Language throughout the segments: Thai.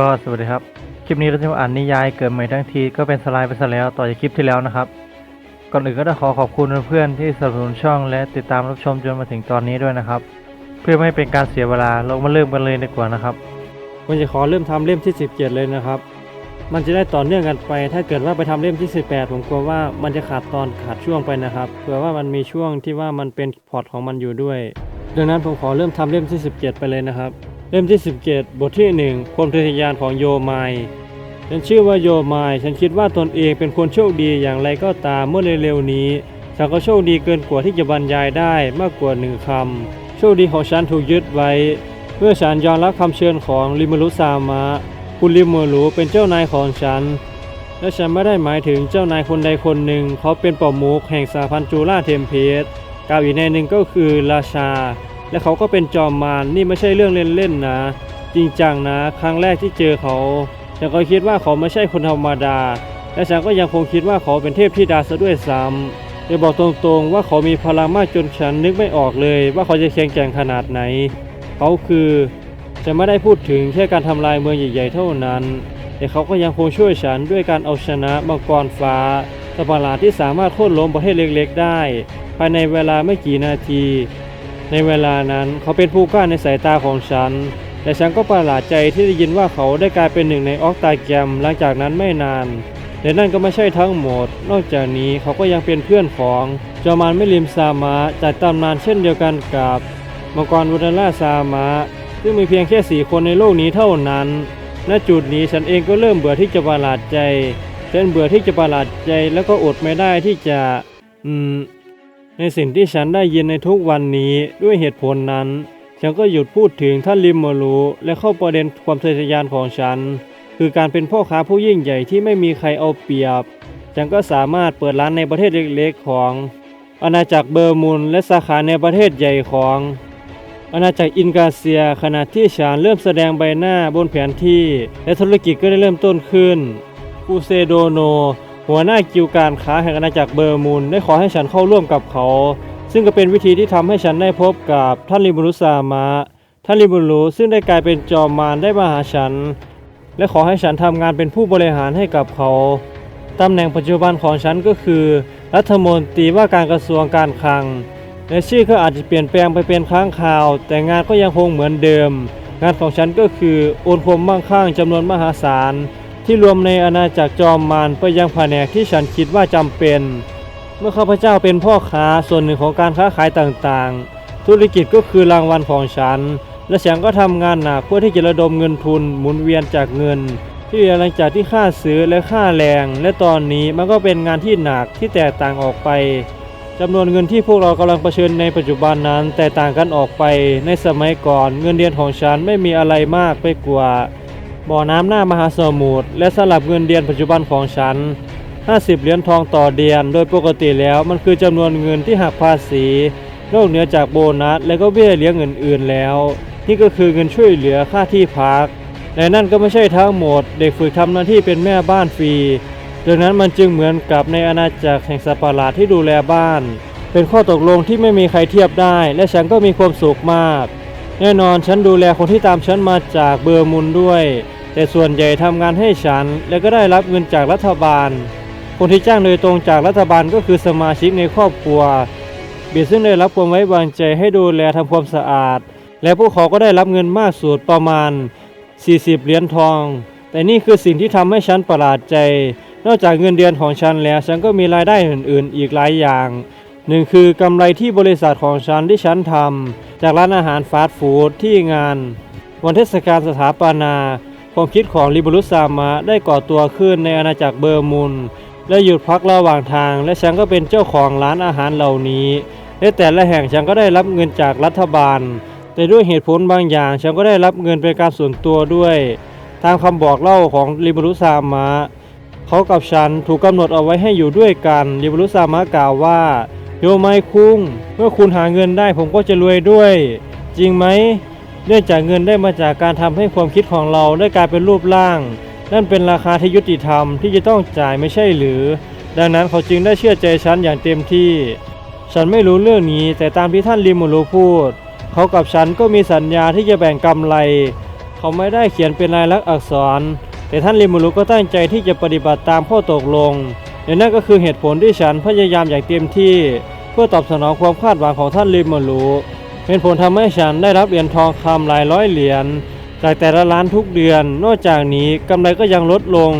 ก็สวัสดีครับ คลิปนี้เราจะมาอ่านนิยายเกิดใหม่ทั้งทีก็เป็นสไลด์ไปซะแล้วต่อจากคลิปที่แล้วนะครับ ก่อนอื่นก็ต้องขอขอบคุณเพื่อนๆที่สนับสนุนช่องและติดตามรับชมจนมาถึงตอนนี้ด้วยนะครับ เพื่อไม่ให้เป็นการเสียเวลาเรามาเริ่มกันเลยดีกว่านะครับผมจะขอเริ่มทำเล่มที่ 17 เลยนะครับ มันจะได้ต่อเนื่องกันไป ถ้าเกิดว่าไปทำเล่มที่ 18 ผมกลัวว่ามันจะขาดตอนขาดช่วงไปนะครับเผื่อว่ามันมีช่วงที่ว่ามันเป็นพอร์ตของมันอยู่ด้วย ดังนั้นผมขอเริ่มทำเล่มที่ 17 ไปเลยนะครับ เล่มที่ 17 บทที่ 1 ความทะยานของโยมายฉันชื่อว่าโยมาย ฉันคิดว่าตนเองเป็นคนโชคดีอย่างไรก็ตามเมื่อเร็วๆนี้ฉันก็โชคดีเกินกว่าที่จะบรรยายได้มากกว่าหนึ่งคำโชคดีของฉันถูกยึดไว้ เมื่อฉันยอมรับคำเชิญของริมารุซามะ คุณริมารุเป็นเจ้านายของฉัน และฉันไม่ได้หมายถึงเจ้านายคนใดคนหนึ่งเขาเป็นป่อมุกแห่งสาพันจูราเทมเพสกล่าวอีกในหนึ่งก็คือราชา และเขาก็เป็นจอมมารนี่ไม่ใช่เรื่องเล่นๆนะ จริงจังนะ ครั้งแรกที่เจอเขาฉันก็คิดว่าเขาไม่ใช่คนธรรมดา และฉันก็ยังคงคิดว่าเขาเป็นเทพธิดาซะด้วยซ้ำแต่บอกตรงๆว่าเขามีพลังมากจนฉันนึกไม่ออกเลย ว่าเขาจะแข็งแกร่งขนาดไหน เขาคือจะไม่ได้พูดถึงแค่การทำลายเมืองใหญ่ๆเท่านั้น แต่เขาก็ยังคงช่วยฉันด้วยการเอาชนะมังกรฟ้าสัตว์ประหลาดที่สามารถโค่นล้มประเทศเล็กๆ ได้ ภายในเวลาไม่กี่นาที ในเวลานั้นเขาเป็นผู้กล้าในสายตาของฉัน แต่ฉันก็ประหลาดใจที่ได้ยินว่าเขาได้กลายเป็นหนึ่งในออกตาแกรมหลังจากนั้นไม่นานแต่นั่นก็ไม่ใช่ทั้งหมด นอกจากนี้เขาก็ยังเป็นเพื่อนของจอมานไม่ลิมซามะจากตำนานเช่นเดียวกันกับมังกรวุฒล่าซามะ ซึ่งมีเพียงแค่สี่คนในโลกนี้เท่านั้น ณจุดนี้ฉันเองก็เริ่มเบื่อที่จะประหลาดใจฉันเบื่อที่จะประหลาดใจแล้วก็อดไม่ได้ที่จะ อืม ในสิ่งที่ฉันได้ยินในทุกวันนี้ด้วยเหตุผลนั้น ฉันก็หยุดพูดถึงท่านลิมโมรูและเข้าประเด็นความทะเยอทะยานของฉัน คือการเป็นพ่อค้าผู้ยิ่งใหญ่ที่ไม่มีใครเอาเปรียบ ฉันก็สามารถเปิดร้านในประเทศเล็กๆของ อาณาจักรเบอร์มุนและสาขาในประเทศใหญ่ของ อาณาจักรอินกาเซียขณะที่ฉันเริ่มแสดงใบหน้าบนแผนที่ และธุรกิจก็ได้เริ่มต้นขึ้นคูเซโดโน หัวหน้ากิวการค้าแห่งอาณาจักรเบอร์มูนได้ขอให้ฉันเข้าร่วมกับเขา ซึ่งก็เป็นวิธีที่ทำให้ฉันได้พบกับท่านริบุรุซามะท่านริบุรุซึ่งได้กลายเป็นจอมมารได้มาหาฉัน และขอให้ฉันทำงานเป็นผู้บริหารให้กับเขาตำแหน่งปัจจุบันของฉันก็คือ รัฐมนตรีว่าการกระทรวงการคลัง และชื่อก็อาจจะเปลี่ยนแปลงไปเป็นครั้งคาว แต่งานก็ยังคงเหมือนเดิม งานของฉันก็คือโอนความมั่งคั่งจำนวนมหาศาล ที่รวมในอาณาจักรจอมมารไปยังแผนกที่ฉันคิดว่าจำเป็น เมื่อข้าพเจ้าเป็นพ่อค้าส่วนหนึ่งของการค้าขายต่างๆ ธุรกิจก็คือรางวัลของฉัน และฉันก็ทำงานหนักเพื่อที่จะระดมเงินทุนหมุนเวียนจากเงิน ที่เหลือหลังจากที่ค่าซื้อและค่าแรง และตอนนี้มันก็เป็นงานที่หนักที่แตกต่างออกไปจำนวนเงินที่พวกเรากำลังเผชิญในปัจจุบันนั้นแตกต่างกันออกไป ในสมัยก่อนเงินเดือนของฉันไม่มีอะไรมากไปกว่า บ่อน้ำหน้ามหาสมุทรและสลับเงินเดือนปัจจุบันของฉัน 50 เหรียญทองต่อเดือน โดยปกติแล้วมันคือจำนวนเงินที่หักภาษีนอกเหนือจากโบนัส และก็เบี้ยเลี้ยงอื่นๆแล้ว นี่ก็คือเงินช่วยเหลือค่าที่พักและนั่นก็ไม่ใช่ทั้งหมด เด็กฝึกทำหน้าที่เป็นแม่บ้านฟรีดังนั้นมันจึงเหมือนกับในอาณาจักรแห่งสัตว์ประหลาดที่ดูแลบ้าน เป็นข้อตกลงที่ไม่มีใครเทียบได้ และฉันก็มีความสุขมาก แน่นอนฉันดูแลคนที่ตามฉันมาจากเบอร์มุนด้วย แต่ส่วนใหญ่ทำงานให้ฉัน และก็ได้รับเงินจากรัฐบาล คนที่จ้างโดยตรงจากรัฐบาลก็คือสมาชิกในครอบครัวเบียซึ่งได้รับความไว้วางใจให้ดูแลทำความสะอาด และพวกเขาก็ได้รับเงินมากสุดประมาณ 40 เหรียญทอง แต่นี่คือสิ่งที่ทำให้ฉันประหลาดใจ นอกจากเงินเดือนของฉันแล้วฉันก็มีรายได้อื่น ๆ อีกหลายอย่าง หนึ่งคือกำไรที่บริษัทของฉันที่ฉันทำจากร้านอาหารฟาสต์ฟู้ดที่งาน วันเทศกาลสถาปนา ความคิดของริบุรุซามะได้ก่อตัวขึ้นในอาณาจักรเบอร์มุนและหยุดพักระหว่างทาง และฉันก็เป็นเจ้าของร้านอาหารเหล่านี้และแต่ละแห่งฉันก็ได้รับเงินจากรัฐบาล แต่ด้วยเหตุผลบางอย่าง ฉันก็ได้รับเงินเป็นการส่วนตัวด้วยตามคำบอกเล่าของริบุรุซามะเขากับฉันถูกกำหนดเอาไว้ให้อยู่ด้วยกันริบุรุซามะกล่าวว่า โยไมคุงเมื่อคุณหาเงินได้ผมก็จะรวยด้วย จริงไหมเนื่องจากเงินได้มาจากการทำให้ความคิดของเราได้กลายเป็นรูปร่าง นั่นเป็นราคาที่ยุติธรรมที่จะต้องจ่ายไม่ใช่หรือ ดังนั้นเขาจึงได้เชื่อใจฉันอย่างเต็มที่ ฉันไม่รู้เรื่องนี้ แต่ตามที่ท่านริมูรุพูด เขากับฉันก็มีสัญญาที่จะแบ่งกำไร เขาไม่ได้เขียนเป็นลายลักษณ์อักษร แต่ท่านริมูรุก็ตั้งใจที่จะปฏิบัติตามข้อตกลง และนั่นก็คือเหตุผลที่ฉันพยายามอย่างเต็มที่ เพื่อตอบสนองความคาดหวังของท่านริมูรุเป็นผลทำให้ฉันได้รับเหรียญทองคำหลายร้อยเหรียญจากแต่ละร้านทุกเดือน นอกจากนี้กำไรก็ยังลดลง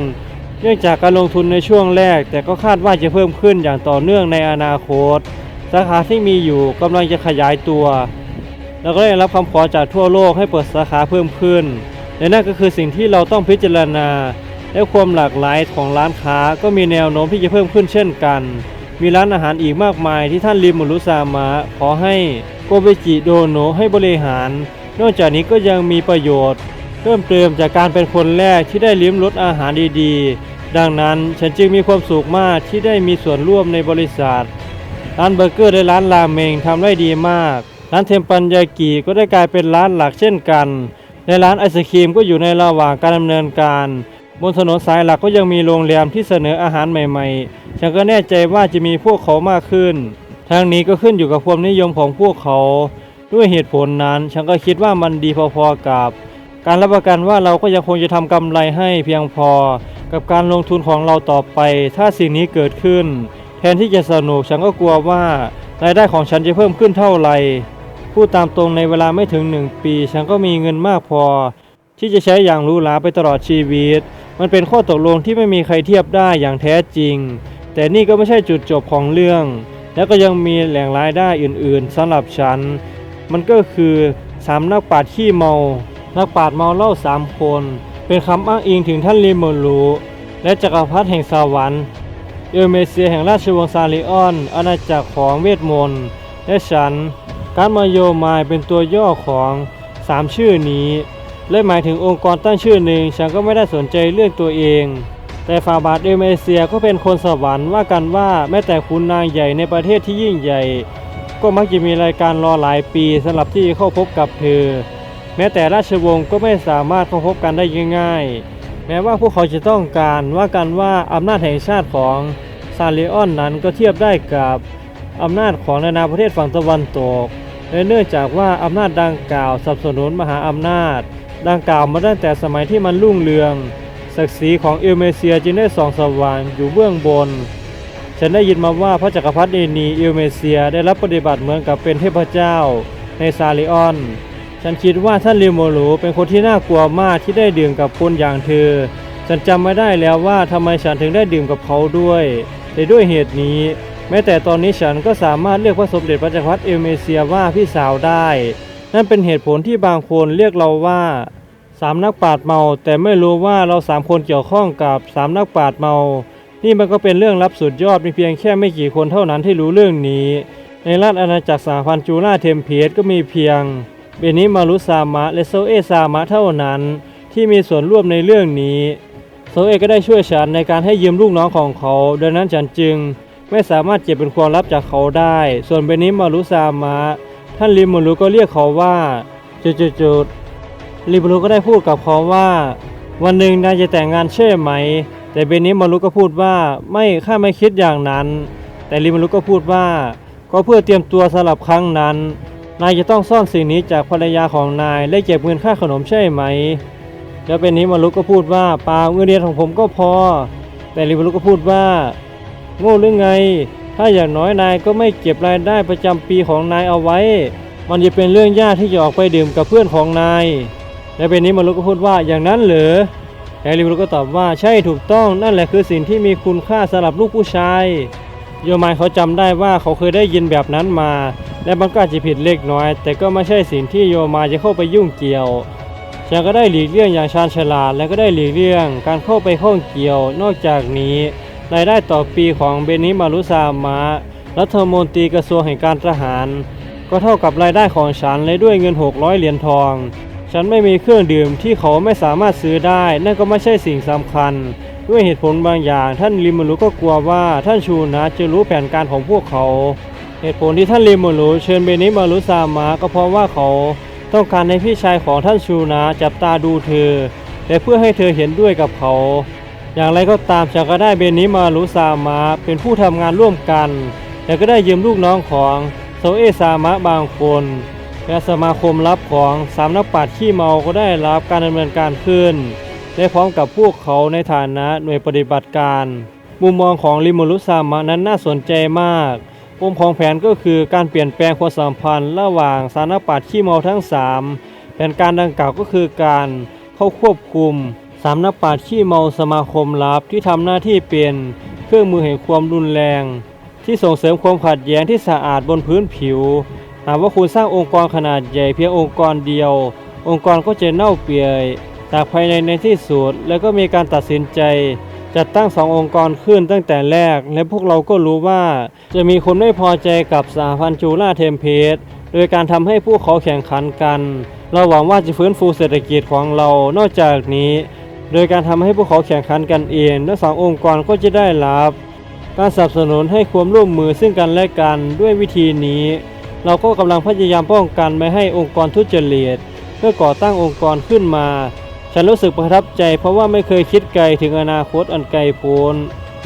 เนื่องจากการลงทุนในช่วงแรก แต่ก็คาดว่าจะเพิ่มขึ้นอย่างต่อเนื่องในอนาคต สาขาที่มีอยู่กำลังจะขยายตัว แล้วก็ได้รับคำขอจากทั่วโลกให้เปิดสาขาเพิ่มขึ้นและนั่นก็คือสิ่งที่เราต้องพิจารณา และความหลากหลายของร้านค้าก็มีแนวโน้มที่จะเพิ่มขึ้นเช่นกัน มีร้านอาหารอีกมากมายที่ท่านริมุรุซามะขอให้โกเบจิโดโนะให้บริหาร นอกจากนี้ก็ยังมีประโยชน์เพิ่มเติมจากการเป็นคนแรกที่ได้ลิ้มรสอาหารดีๆ ดังนั้นฉันจึงมีความสุขมากที่ได้มีส่วนร่วมในบริษัท ร้านเบอร์เกอร์และร้านราเมงทำได้ดีมาก ร้านเทมปันยากิก็ได้กลายเป็นร้านหลักเช่นกัน ในร้านไอศครีมก็อยู่ในระหว่างการดำเนินการ บนถนนสายหลักก็ยังมีโรงแรมที่เสนออาหารใหม่ๆ ฉันก็แน่ใจว่าจะมีพวกเขามากขึ้นทั้งนี้ก็ขึ้นอยู่กับความนิยมของพวกเขา ด้วยเหตุผลนั้น ฉันก็คิดว่ามันดีพอๆกับ การรับประกันว่าเราก็ยังคงจะทำกำไรให้เพียงพอ กับการลงทุนของเราต่อไป ถ้าสิ่งนี้เกิดขึ้น แทนที่จะสนุกฉันก็กลัวว่ารายได้ของฉันจะเพิ่มขึ้นเท่าไหร่พูดตามตรงในเวลาไม่ถึงหนึ่งปี ฉันก็มีเงินมากพอ ที่จะใช้อย่างรูหราไปตลอดชีวิต มันเป็นข้อตกลงที่ไม่มีใครเทียบได้อย่างแท้จริง แต่นี่ก็ไม่ใช่จุดจบของเรื่อง แล้วก็ยังมีแหล่งรายได้อื่นๆสำหรับฉัน มันก็คือสามนักปราชญ์ขี้เมา นักปราชญ์เมาเหล้าสามคน เป็นคำอ้างอิงถึงท่านลิโมรูและจักรพรรดิแห่งสวรรค์เอลเมเซียแห่งราชวงศ์ซาลิออน อาณาจักรของเวทมนต์และฉัน การมาโยมายเป็นตัวย่อของสามชื่อนี้ และหมายถึงองค์กรตั้งชื่อหนึ่งฉันก็ไม่ได้สนใจเรื่องตัวเอง แต่ฟาบาทเอเมเซียก็เป็นคนสวรรค์ว่ากันว่าแม้แต่คุณนางใหญ่ในประเทศที่ยิ่งใหญ่ ก็มักจะมีรายการรอหลายปีสำหรับที่จะเข้าพบกับเธอ แม้แต่ราชวงศ์ก็ไม่สามารถเข้าพบกันได้ง่ายๆ แม้ว่าพวกเขาจะต้องการว่ากันว่าอำนาจแห่งชาติของซาเลออนนั้นก็เทียบได้กับอำนาจของนานาประเทศฝั่งตะวันตกและเนื่องจากว่าอำนาจดังกล่าวสนับสนุนมหาอำนาจ ดังกล่าวมาตั้งแต่สมัยที่มันรุ่งเรือง ศักดิ์ศรีของเอลเมเซียจึงได้ส่องสว่างอยู่เบื้องบน ฉันได้ยินมาว่าพระจักรพรรดิเอนีเอลเมเซียได้รับปฏิบัติเหมือนกับเป็นเทพเจ้าในซาลิออน ฉันคิดว่าท่านลิโมโลเป็นคนที่น่ากลัวมากที่ได้ดื่มกับคนอย่างเธอ ฉันจำไม่ได้แล้วว่าทำไมฉันถึงได้ดื่มกับเขาด้วยแต่ด้วยเหตุนี้ แม้แต่ตอนนี้ฉันก็สามารถเรียกพระสมเด็จพระจักรพรรดิเอลเมเซียว่าพี่สาวได้ นั่นเป็นเหตุผลที่บางคนเรียกเราว่าสามนักปราชญ์เมา แต่ไม่รู้ว่าเราสามคนเกี่ยวข้องกับสามนักปราชญ์เมา นี่มันก็เป็นเรื่องลับสุดยอดมีเพียงแค่ไม่กี่คนเท่านั้นที่รู้เรื่องนี้ ในราชอาณาจักรสาพันจูราเทมเพสก็มีเพียงเบนิมารุซามะและโซเอซามะเท่านั้น ที่มีส่วนร่วมในเรื่องนี้โซเอก็ได้ช่วยฉันในการให้ยืมลูกน้องของเขา ดังนั้นฉันจึงไม่สามารถเก็บเป็นความลับจากเขาได้ ส่วนเบนิมารุซามะ ท่านริมูรุก็เรียกเขาว่าจุดๆริมูรุก็ได้พูดกับเขาว่า วันหนึ่งนายจะแต่งงานใช่ไหม แต่เบนิมารุก็พูดว่าไม่ข้าไม่คิดอย่างนั้น แต่ริมารุก็พูดว่า ก็เพื่อเตรียมตัวสำหรับครั้งนั้น นายจะต้องซ่อนสิ่งนี้จากภรรยาของนายและเก็บเงินค่าขนมใช่ไหมแล้วเบนิมารุก็พูดว่าเปล่าเงินเดือนของผมก็พอ แต่ริมารุก็พูดว่า โง่หรือไง ถ้าอย่างน้อยนายก็ไม่เก็บรายได้ประจำปีของนายเอาไว้ มันจะเป็นเรื่องยากที่จะออกไปดื่มกับเพื่อนของนาย และเบนิมารุก็พูดว่าอย่างนั้นเหรอแฮร์รี่ก็ตอบว่าใช่ถูกต้องนั่นแหละคือสิ่งที่มีคุณค่าสำหรับลูกผู้ชายโยมายเขาจำได้ว่าเขาเคยได้ยินแบบนั้นมา และมันก็อาจจะผิดเล็กน้อย แต่ก็ไม่ใช่สิ่งที่โยมายจะเข้าไปยุ่งเกี่ยวฉันก็ได้หลีกเลี่ยงอย่างชาญฉลาดและก็ได้หลีกเลี่ยง การเข้าไปข้องเกี่ยวนอกจากนี้ รายได้ต่อปีของเบนิมารุซามะรัฐมนตรีกระทรวงแห่งการทหาร ก็เท่ากับรายได้ของฉันเลยด้วยเงิน 600 เหรียญทอง ฉันไม่มีเครื่องดื่มที่เขาไม่สามารถซื้อได้ นั่นก็ไม่ใช่สิ่งสำคัญ ด้วยเหตุผลบางอย่าง ท่านริมูรุก็กลัวว่าท่านชูนะจะรู้แผนการของพวกเขา เหตุผลที่ท่านริมูรุเชิญเบนิมารุซามะก็เพราะว่าเขา ต้องการให้พี่ชายของท่านชูนะจับตาดูเธอและเพื่อให้เธอเห็นด้วยกับเขา อย่างไรก็ตามฉันก็ได้เบนิมารุซามะเป็นผู้ทำงานร่วมกัน และก็ได้ยืมลูกน้องของโซเอซามะบางคนและสมาคมลับของสามนักปราชญ์ขี้เมาก็ได้รับการดำเนินการขึ้นและพร้อมกับพวกเขาในฐานะหน่วยปฏิบัติการ มุมมองของริมูรุซามะนั้นน่าสนใจมากปมของแผนก็คือการเปลี่ยนแปลงความสัมพันธ์ระหว่างสารนักปราชญ์ขี้เมาทั้งสามแผนการดังกล่าวก็คือการเข้าควบคุม สามนักปราชญ์ขี้เมาสมาคมลับที่ทำหน้าที่เป็นเครื่องมือแห่งความรุนแรง ที่ส่งเสริมความขัดแย้งที่สะอาดบนพื้นผิว หากว่าคุณสร้างองค์กรขนาดใหญ่เพียงองค์กรเดียว องค์กรก็จะเน่าเปื่อยจากภายในในที่สุดแล้วก็มีการตัดสินใจ จัดตั้งสององค์กรขึ้นตั้งแต่แรก และพวกเราก็รู้ว่า จะมีคนไม่พอใจกับสหพันธ์จูล่าเทมเพสโดยการทำให้พวกเขาแข่งขันกัน เราหวังว่าจะฟื้นฟูเศรษฐกิจของเรานอกจากนี้ โดยการทำให้พวกเขาแข่งขันกันเองทั้งสององค์กรก็จะได้รับการสนับสนุนให้ความร่วมมือซึ่งกันและกันด้วยวิธีนี้ เราก็กำลังพยายามป้องกันไม่ให้องค์กรทุจริตเพื่อก่อตั้งองค์กรขึ้นมา ฉันรู้สึกประทับใจเพราะว่าไม่เคยคิดไกลถึงอนาคตอันไกลโพ้น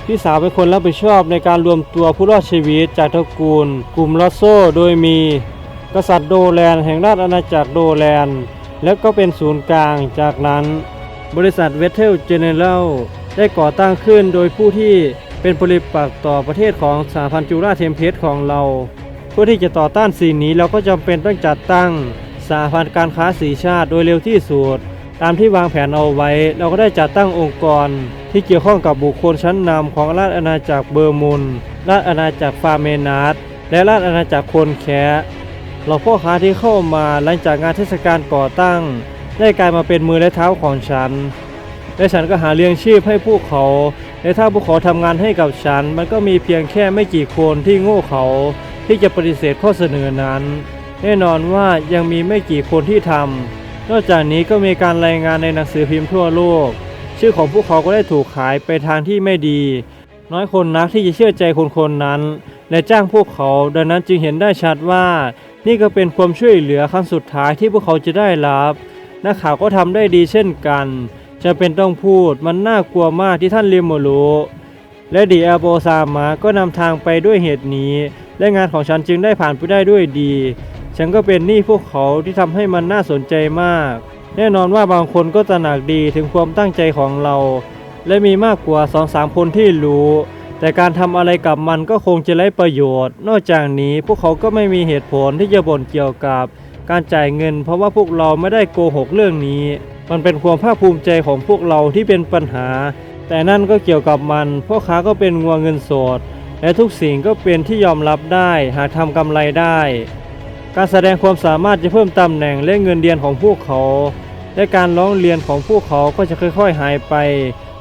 พี่สาวเป็นคนรับผิดชอบในการรวมตัวผู้รอดชีวิตจากตระกูล กลุ่มลอสโซโดยมี กษัตริย์โดแลนแห่งราชอาณาจักรโดแลนและก็เป็นศูนย์กลางจากนั้น บริษัทเวทเทลเจเนอเรลได้ก่อตั้งขึ้นโดยผู้ที่เป็นปริตปักษ์ต่อประเทศของสหพันธ์จูราเทมเพสของเรา เพื่อที่จะต่อต้านสิ่งนี้เราก็จำเป็นต้องจัดตั้งสหพันธ์การค้าสีชาติโดยเร็วที่สุดตามที่วางแผนเอาไว้ เราก็ได้จัดตั้งองค์กร ที่เกี่ยวข้องกับบุคคลชั้นนำของราชอาณาจักรเบอร์มุนราชอาณาจักรฟาเมนาสและราชอาณาจักรโคนแคเราพ่อค้าที่เข้ามาหลังจากงานเทศกาลก่อตั้ง ได้กลายมาเป็นมือและเท้าของฉัน และฉันก็หาเลี้ยงชีพให้พวกเขา และถ้าพวกเขาทำงานให้กับฉัน มันก็มีเพียงแค่ไม่กี่คนที่โง่เขาที่จะปฏิเสธข้อเสนอนั้น แน่นอนว่ายังมีไม่กี่คนที่ทำนอกจากนี้ก็มีการรายงานในหนังสือพิมพ์ทั่วโลก ชื่อของพวกเขาก็ได้ถูกขายไปทางที่ไม่ดี น้อยคนนักที่จะเชื่อใจคนคนนั้น และจ้างพวกเขา ดังนั้นจึงเห็นได้ชัดว่า นี่ก็เป็นความช่วยเหลือครั้งสุดท้ายที่พวกเขาจะได้รับ นักข่าวก็ทำได้ดีเช่นกันจะเป็นต้องพูดมันน่ากลัวมากที่ท่านเรียมโมโรและดีอาโบซามาก็นำทางไปด้วยเหตุนี้ และงานของฉันจึงได้ผ่านไปได้ด้วยดี ฉันก็เป็นหนี้พวกเขาที่ทำให้มันน่าสนใจมาก แน่นอนว่าบางคนก็ตระหนักดีถึงความตั้งใจของเรา และมีมากกว่าสองสามคนที่รู้ แต่การทำอะไรกับมันก็คงจะไร้ประโยชน์ นอกจากนี้พวกเขาก็ไม่มีเหตุผลที่จะบ่นเกี่ยวกับ การจ่ายเงิน เพราะว่าพวกเราไม่ได้โกหกเรื่องนี้ มันเป็นความภาคภูมิใจของพวกเราที่เป็นปัญหา แต่นั่นก็เกี่ยวกับมันพ่อค้าก็เป็นงัวเงินสด และทุกสิ่งก็เป็นที่ยอมรับได้หากทำกำไรได้ การแสดงความสามารถจะเพิ่มตำแหน่งและเงินเดือนของพวกเขา และการร้องเรียนของพวกเขาก็จะค่อยๆหายไป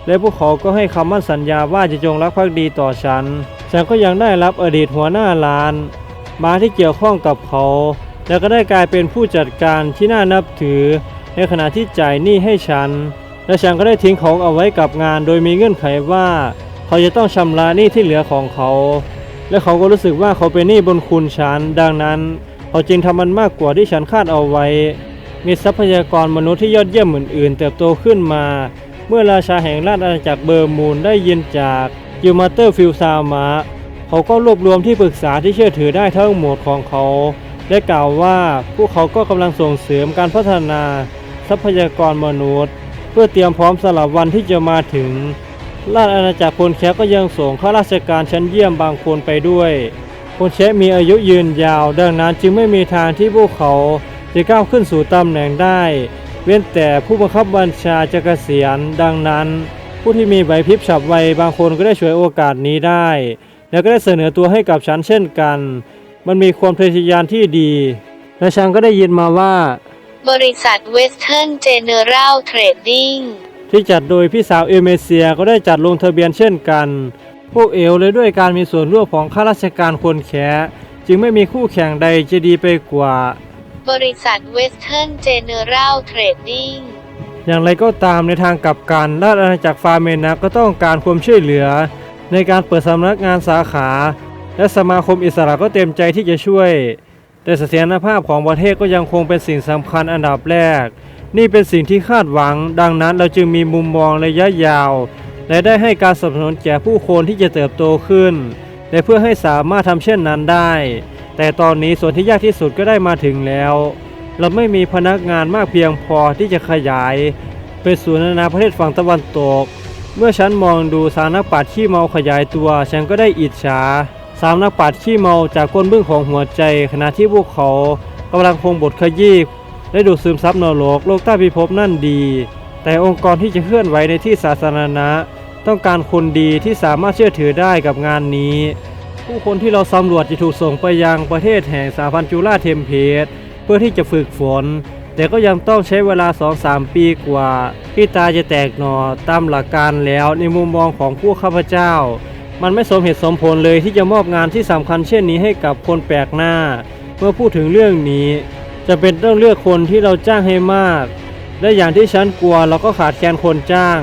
และพวกเขาก็ให้คำมั่นสัญญาว่าจะจงรักภักดีต่อฉัน ฉันก็ยังได้รับอดีตหัวหน้าร้าน มาที่เกี่ยวข้องกับเขา แล้วก็ได้กลายเป็นผู้จัดการที่น่านับถือ ในขณะที่จ่ายหนี้ให้ฉัน และฉันก็ได้ทิ้งของเอาไว้กับงาน โดยมีเงื่อนไขว่า เขาจะต้องชำระหนี้ที่เหลือของเขา และเขาก็รู้สึกว่าเขาเป็นหนี้บนคุณฉัน ดังนั้นเขาจึงทำมันมากกว่าที่ฉันคาดเอาไว้ มีทรัพยากรมนุษย์ที่ยอดเยี่ยมอื่นๆ เติบโตขึ้นมา เมื่อราชาแห่งราชอาณาจักรเบอร์มูนได้ยินจากกิลมาเตอร์ฟิลซามะเขาก็รวบรวมที่ปรึกษาที่เชื่อถือได้ทั้งหมดของเขา ได้กล่าวว่าพวกเขาก็กำลังส่งเสริมการพัฒนาทรัพยากรมนุษย์ เพื่อเตรียมพร้อมสำหรับวันที่จะมาถึง ราชอาณาจักรพลแคก็ยังส่งข้าราชการชั้นเยี่ยมบางคนไปด้วยพลแคมีอายุยืนยาว ดังนั้นจึงไม่มีทางที่พวกเขาจะก้าวขึ้นสู่ตำแหน่งได้ เว้นแต่ผู้บังคับบัญชาจะเกษียณดังนั้น ผู้ที่มีใบพริบฉับไวบางคนก็ได้ช่วยโอกาสนี้ได้ แล้วก็ได้เสนอตัวให้กับฉันเช่นกัน มันมีความพยายามที่ดีและฉันก็ได้ยินมาว่า บริษัทเวสเทิร์นเจเนอรัลเทรดดิ้งที่จัดโดยพี่สาวเอเมเซียก็ได้จัดลงทะเบียนเช่นกัน พวกเอลเลยด้วยการมีส่วนร่วมของข้าราชการคนแขจึงไม่มีคู่แข่งใดจะดีไปกว่า บริษัทเวสเทิร์นเจเนอรัลเทรดดิ้งอย่างไรก็ตามในทางกลับกันราชอาณาจักรฟาร์เมนักก็ต้องการความช่วยเหลือ ในการเปิดสำนักงานสาขา และสมาคมอิสระก็เต็มใจที่จะช่วย แต่เสถียรภาพของประเทศก็ยังคงเป็นสิ่งสำคัญอันดับแรก นี่เป็นสิ่งที่คาดหวัง ดังนั้นเราจึงมีมุมมองระยะยาว และได้ให้การสนับสนุนแก่ผู้คนที่จะเติบโตขึ้น และเพื่อให้สามารถทำเช่นนั้นได้ แต่ตอนนี้ส่วนที่ยากที่สุดก็ได้มาถึงแล้ว เราไม่มีพนักงานมากเพียงพอที่จะขยายไปสู่นานาประเทศฝั่งตะวันตก เมื่อฉันมองดูสามนักปราชญ์ขี้เมาขยายตัว ฉันก็ได้อิจฉา สามนักปราชญ์ขี้เมาจากก้นบึ้งของหัวใจ ขณะที่พวกเขากำลังคงบทขยี้และดูดซึมซับนรกโลกใต้พิภพนั่นดี แต่องค์กรที่จะเคลื่อนไหวในที่สาธารณะ ต้องการคนดีที่สามารถเชื่อถือได้กับงานนี้ ผู้คนที่เราสำรวจจะถูกส่งไปยังประเทศแห่งสาพันจุฬาเทมเพตเพื่อที่จะฝึกฝน แต่ก็ยังต้องใช้เวลา 2-3 ปีกว่า ที่ตาจะแตกหนอตามหลักการแล้วในมุมมองของผู้ข้าพเจ้า มันไม่สมเหตุสมผลเลยที่จะมอบงานที่สำคัญเช่นนี้ให้กับคนแปลกหน้า เมื่อพูดถึงเรื่องนี้ จะเป็นต้องเลือกคนที่เราจ้างให้มาก และอย่างที่ฉันกลัวเราก็ขาดแคลนคนจ้าง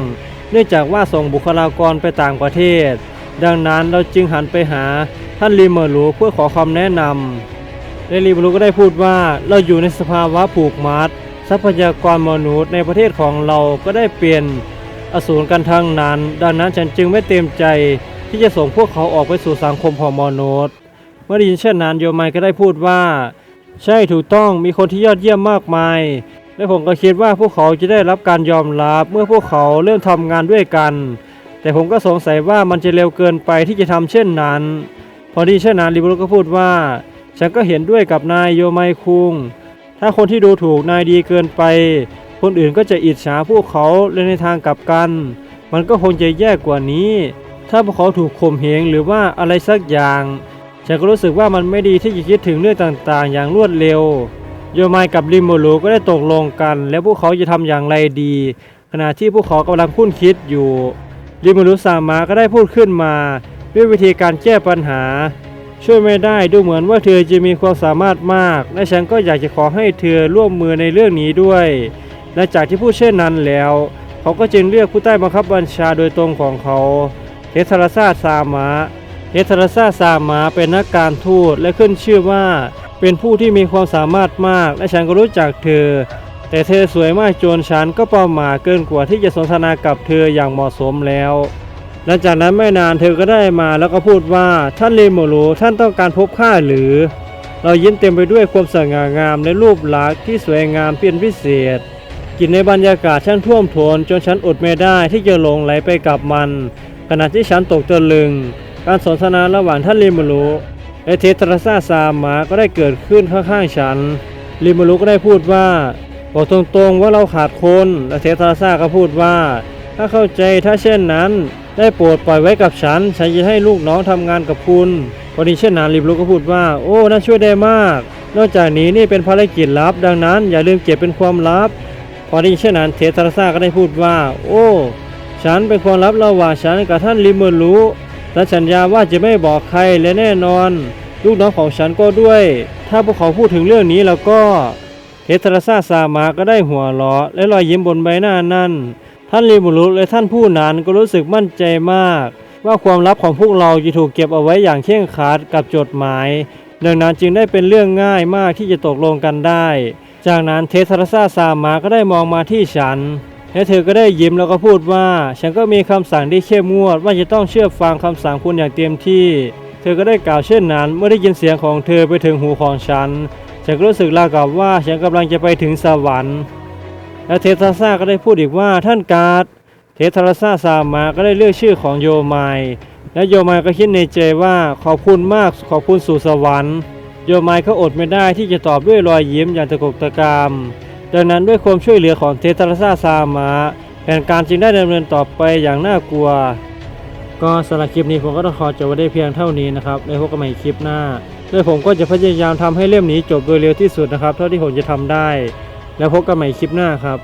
เนื่องจากว่าส่งบุคลากรไปต่างประเทศ ดังนั้นเราจึงหันไปหาท่านลิเมอร์ลูเพื่อขอคำแนะนำและลิเมอร์ลูก็ได้พูดว่าเราอยู่ในสภาวะผูกมัดทรัพยากรมนุษย์ในประเทศของเราก็ได้เปลี่ยนอสูรกันทั้งนั้น ดังนั้นฉันจึงไม่เต็มใจ ที่จะส่งพวกเขาออกไปสู่สังคมของมนุษย์เมื่อได้ยินเช่นนั้นโยมไมก็ได้พูดว่า ใช่ถูกต้องมีคนที่ยอดเยี่ยมมากมาย และผมก็คิดว่าพวกเขาจะได้รับการยอมรับเมื่อพวกเขาเริ่มทำงานด้วยกัน แต่ผมก็สงสัยว่ามันจะเร็วเกินไปที่จะทำเช่นนั้น พอดีเช่นนั้นลิบรุก็พูดว่า ฉันก็เห็นด้วยกับนายโยไมคุงถ้าคนที่ดูถูกนายดีเกินไป คนอื่นก็จะอิจฉาพวกเขาและในทางกลับกัน มันก็คงจะแย่กว่านี้ ถ้าพวกเขาถูกข่มเหงหรือว่าอะไรสักอย่างฉันก็รู้สึกว่ามันไม่ดีที่จะคิดถึงเรื่องต่างๆ อย่างรวดเร็ว โยมายกับริมโมโลก็ได้ตกลงกัน แล้วพวกเขาจะทำอย่างไรดี ขณะที่พวกเขากำลังคุ้นคิดอยู่ริมูรุสามาก็ได้พูดขึ้นมา ด้วยวิธีการแก้ปัญหา ช่วยไม่ได้ดูเหมือนว่าเธอจะมีความสามารถมาก และฉันก็อยากจะขอให้เธอร่วมมือในเรื่องนี้ด้วยและจากที่พูดเช่นนั้นแล้ว เขาก็จึงเลือกผู้ใต้บังคับบัญชาโดยตรงของเขา เฮทราซาซามะเฮทราซาซามะเป็นนักการทูตและขึ้นชื่อว่า เป็นผู้ที่มีความสามารถมากและฉันก็รู้จักเธอ แต่เธอสวยมากจนฉันก็ป้าหมาเกินกว่าที่จะสนทนากับเธออย่างเหมาะสมแล้วหลังจากนั้นไม่นานเธอก็ได้มาแล้วก็พูดว่าท่านเลโมโลท่านต้องการพบข้าหรือ เรายิ้มเต็มไปด้วยความสง่างามและรูปลักษณ์ที่สวยงามเป็นพิเศษกลิ่นในบรรยากาศช่างท่วมท้นจนฉันอดไม่ได้ที่จะหลงไหลไปกับมัน ขณะที่ฉันตกตะลึง การสนทนาระหว่างท่านลโมโลและเทตราซาซามาก็ได้เกิดขึ้นข้างๆฉันลโมโลก็ได้พูดว่าบอกตรงๆว่าเราขาดคนและเทตราซาก็พูดว่า ถ้าเข้าใจถ้าเช่นนั้น ได้โปรดปล่อยไว้กับฉัน ฉันจะให้ลูกน้องทำงานกับคุณพอดีเช่นนั้นริบลูกก็พูดว่า โอ้น่าช่วยได้มาก นอกจากนี้นี่เป็นภารกิจลับ ดังนั้น อย่าลืมเก็บเป็นความลับพอดีเช่นนั้นเทสราซาก็ได้พูดว่า โอ้ ฉันเป็นความลับระหว่างฉันกับท่านลิมเมอรูและสัญญาว่าจะไม่บอกใครและแน่นอน ลูกน้องของฉันก็ด้วย ถ้าพวกเขาพูดถึงเรื่องนี้แล้วก็เทราซาซามาก็ได้หัวเราะและรอยยิ้มบนใบหน้านั่น ท่านลีบุรุษและท่านผู้นั้นก็รู้สึกมั่นใจมาก ว่าความลับของพวกเราจะถูกเก็บเอาไว้อย่างเคร่งครัดกับจดหมาย ดังนั้นจึงได้เป็นเรื่องง่ายมากที่จะตกลงกันได้ จากนั้นเทสราซาซามาก็ได้มองมาที่ฉัน และเธอก็ได้ยิ้มแล้วก็พูดว่า ฉันก็มีคำสั่งที่เข้มงวด ว่าจะต้องเชื่อฟังคำสั่งคุณอย่างเต็มที่ เธอก็ได้กล่าวเช่นนั้น เมื่อได้ยินเสียงของเธอไปถึงหูของฉัน ฉันก็รู้สึกราวกับว่าฉันกำลังจะไปถึงสวรรค์ และเททราซาก็ได้พูดอีกว่าท่านการ์ดเททราซาซามาก็ได้เลือกชื่อของโยมายและโยมายก็คิดในใจว่าขอบคุณมากขอบคุณสู่สวรรค์ โยมายก็อดไม่ได้ที่จะตอบด้วยรอยยิ้มอย่างตะกกตะกาม ดังนั้นด้วยความช่วยเหลือของเททราซาซามาแผนการจึงได้ดำเนินต่อไปอย่างน่ากลัว ก็สำหรับคลิปนี้ผมก็ต้องขอจบไว้ได้เพียงเท่านี้นะครับในพบกันใหม่คลิปหน้าโดยผมก็จะพยายามทำให้เล่มนี้จบโดยเร็วที่สุดนะครับ เท่าที่ผมจะทำได้ แล้วพบกันใหม่คลิปหน้าครับ